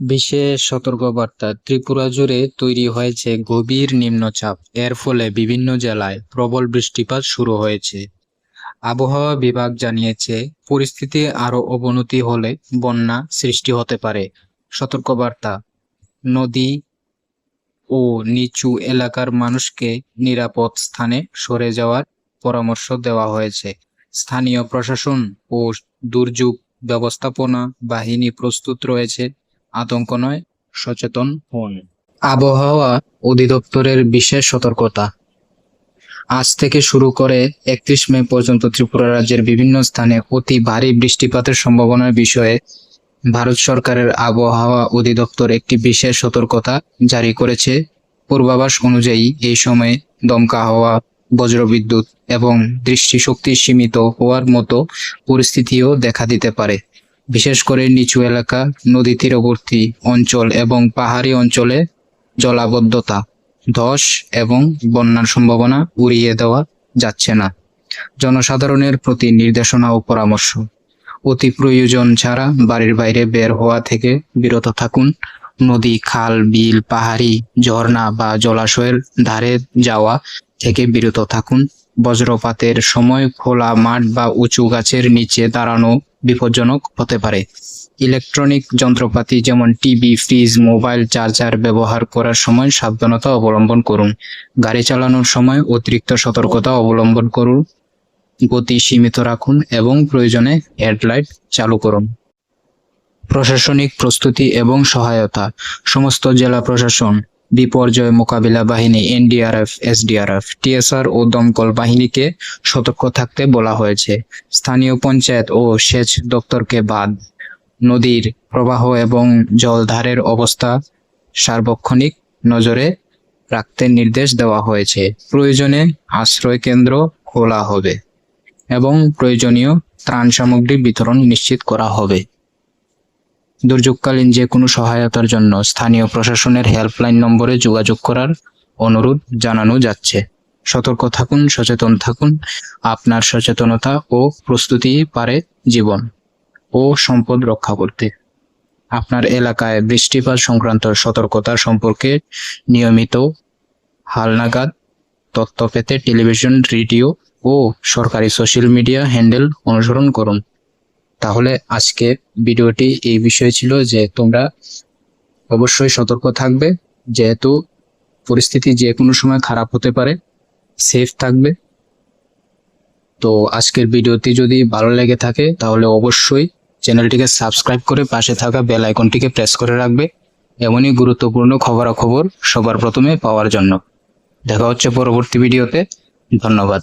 বিশেষ সতর্কবার্তা। ত্রিপুরা জুড়ে তৈরি হয়েছে গভীর নিম্নচাপ। এর ফলে বিভিন্ন জেলায় প্রবল বৃষ্টিপাত শুরু হয়েছে। আবহাওয়া বিভাগ জানিয়েছে, পরিস্থিতি আরও অবনতি হলে বন্যা সৃষ্টি হতে পারে। সতর্কবার্তা, নদী ও নিচু এলাকার মানুষকে নিরাপদ স্থানে সরে যাওয়ার পরামর্শ দেওয়া হয়েছে। স্থানীয় প্রশাসন ও দুর্যোগ ব্যবস্থাপনা বাহিনী প্রস্তুত রয়েছে। আতঙ্ক নয় সচেতন হন। আবহাওয়া অধিদপ্তরের বিশেষ সতর্কতা। আজ থেকে শুরু করে একত্রিশ মে পর্যন্ত ত্রিপুরা রাজ্যের বিভিন্ন স্থানে অতি ভারী বৃষ্টিপাতের সম্ভাবনার বিষয়ে ভারত সরকারের আবহাওয়া অধিদপ্তর একটি বিশেষ সতর্কতা জারি করেছে। পূর্বাভাস অনুযায়ী এই সময়ে দমকা হাওয়া বজ্রবিদ্যুৎ এবং দৃষ্টিশক্তি সীমিত হওয়ার মতো পরিস্থিতিও দেখা দিতে পারে। বিশেষ করে নিচু এলাকা, নদী তীরবর্তী অঞ্চল এবং পাহাড়ি অঞ্চলে জলাবদ্ধতা, ধস এবং বন্যার সম্ভাবনা উড়িয়ে দেওয়া যাচ্ছে না। জনসাধারণের প্রতি নির্দেশনা ও পরামর্শ। অতি প্রয়োজন ছাড়া বাড়ির বাইরে বের হওয়া থেকে বিরত থাকুন। নদী, খাল, বিল, পাহাড়ি, ঝর্ণা বা জলাশয়ের ধারে যাওয়া থেকে বিরত থাকুন। বজ্রপাতের সময় খোলা মাঠ বা উঁচু গাছের নিচে দাঁড়ানো বিপজ্জনক হতে পারে। ইলেকট্রনিক যন্ত্রপাতি যেমন টিভি, ফ্রিজ, মোবাইল, চার্জার ব্যবহার করার সময় সাবধানতা অবলম্বন করুন। গাড়ি চালানোর সময় অতিরিক্ত সতর্কতা অবলম্বন করুন। গতি সীমিত রাখুন এবং প্রয়োজনে হেডলাইট চালু করুন। প্রশাসনিক প্রস্তুতি এবং সহায়তা। সমস্ত জেলা প্রশাসন বিপর্যয় মোকাবিলা বাহিনী এনডিআরএফ, এসডিআরএফ, টিএসআর ও দমকল বাহিনীকে সতর্ক থাকতে বলা হয়েছে। স্থানীয় পঞ্চায়েত ও সেচ দপ্তরকে বাদ। নদীর প্রবাহ এবং জলধারের অবস্থা সার্বক্ষণিক নজরে রাখতে নির্দেশ দেওয়া হয়েছে। প্রয়োজনে আশ্রয় কেন্দ্র খোলা হবে এবং প্রয়োজনীয় ত্রাণ সামগ্রী বিতরণ নিশ্চিত করা হবে। দুর্যোগকালীন যে কোনো সহায়তার জন্য স্থানীয় প্রশাসনের হেল্পলাইন নম্বরে যোগাযোগ করার অনুরোধ জানানো যাচ্ছে। সতর্ক থাকুন, সচেতন থাকুন, আপনার সচেতনতা ও প্রস্তুতি পারে জীবন ও সম্পদ রক্ষা করতে। আপনার এলাকায় বৃষ্টিপাত সংক্রান্ত সতর্কতা সম্পর্কে নিয়মিত হালনাগাদ তথ্য পেতে টেলিভিশন, রেডিও ও সরকারি সোশ্যাল মিডিয়া হ্যান্ডেল অনুসরণ করুন। তাহলে আজকে ভিডিওটি এই বিষয়ে ছিল যে তোমরা অবশ্যই সতর্ক থাকবে, যেহেতু পরিস্থিতি যে কোনো সময় খারাপ হতে পারে সেফ থাকবে। তো আজকের ভিডিওটি যদি ভালো লেগে থাকে, তাহলে অবশ্যই চ্যানেলটিকে সাবস্ক্রাইব করে পাশে থাকা বেল আইকনটিকে প্রেস করে রাখবে। এমনই গুরুত্বপূর্ণ খবরাখবর সবার প্রথমে পাওয়ার জন্য। দেখা হচ্ছে পরবর্তী ভিডিওতে। ধন্যবাদ।